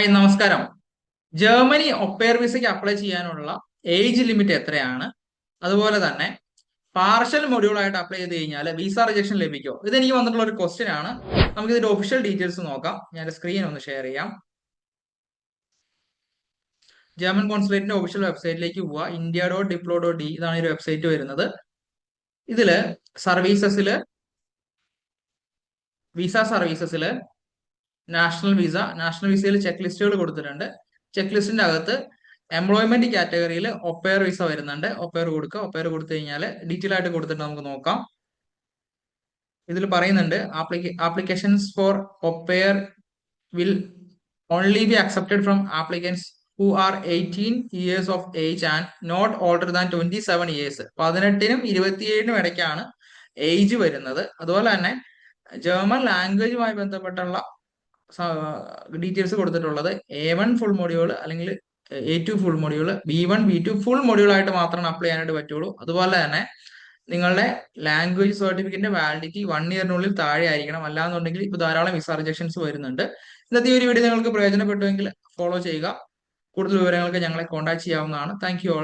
Hi നമസ്കാരം. Germany ഒപ്പയർ വിസയ്ക്ക് apply ചെയ്യാനുള്ള ഏജ് ലിമിറ്റ് എത്രയാണ്? അതുപോലെ തന്നെ പാർഷ്യൽ മൊഡ്യൂൾ ആയിട്ട് അപ്ലൈ ചെയ്ത് കഴിഞ്ഞാൽ വിസ റിജക്ഷൻ ലഭിക്കുമോ? ഇത് എനിക്ക് വന്നിട്ടുള്ള ഒരു ക്വസ്റ്റ്യൻ ആണ്. നമുക്ക് ഇതിന്റെ ഒഫീഷ്യൽ ഡീറ്റെയിൽസ് നോക്കാം. ഞാൻ സ്ക്രീൻ ഒന്ന് ഷെയർ ചെയ്യാം. ജർമ്മൻ കോൺസുലേറ്റിന്റെ ഒഫീഷ്യൽ വെബ്സൈറ്റിലേക്ക് പോവുക India dot diplo dot D ഇതാണ് ഈ വെബ്സൈറ്റ് വരുന്നത്. ഇതിൽ സർവീസസിൽ വിസ സർവീസസിൽ നാഷണൽ വിസ നാഷണൽ വിസയിൽ ചെക്ക് ലിസ്റ്റുകൾ കൊടുത്തിട്ടുണ്ട്. ചെക്ക് ലിസ്റ്റിന്റെ അകത്ത് എംപ്ലോയ്മെന്റ് കാറ്റഗറിയിൽ ഒപ്പയർ വിസ വരുന്നുണ്ട്. ഒപ്പയർ കൊടുക്കുക. ഒപ്പയർ കൊടുത്തു കഴിഞ്ഞാൽ ഡീറ്റെയിൽ ആയിട്ട് കൊടുത്തിട്ട് നമുക്ക് നോക്കാം. ഇതിൽ പറയുന്നുണ്ട് applications for au pair will only be accepted from applicants who are eighteen years of age and not older than twenty seven years പതിനെട്ടിനും ഇരുപത്തിയേഴിനും ഇടയ്ക്കാണ് ഏജ് വരുന്നത്. അതുപോലെ തന്നെ ജർമ്മൻ ലാംഗ്വേജുമായി ബന്ധപ്പെട്ടുള്ള ഡീറ്റെയിൽസ് കൊടുത്തിട്ടുള്ളത് എ വൺ ഫുൾ മൊഡ്യൂൾ അല്ലെങ്കിൽ A two full module B one B two full module ആയിട്ട് മാത്രമേ അപ്ലൈ ചെയ്യാനായിട്ട് പറ്റുള്ളൂ. അതുപോലെ തന്നെ നിങ്ങളുടെ ലാംഗ്വേജ് സർട്ടിഫിക്കറ്റിന്റെ വാലിഡിറ്റി വൺ ഇയറിനുള്ളിൽ താഴെ ആയിരിക്കണം. അല്ലാന്നുണ്ടെങ്കിൽ ഇപ്പോൾ ധാരാളം വിസ റിജക്ഷൻസ് വരുന്നുണ്ട്. ഇന്നത്തെ ഈ ഒരു വീഡിയോ നിങ്ങൾക്ക് പ്രയോജനപ്പെട്ടുവെങ്കിൽ ഫോളോ ചെയ്യുക. കൂടുതൽ വിവരങ്ങൾക്ക് ഞങ്ങളെ കോൺടാക്ട് ചെയ്യാവുന്നതാണ്. Thank you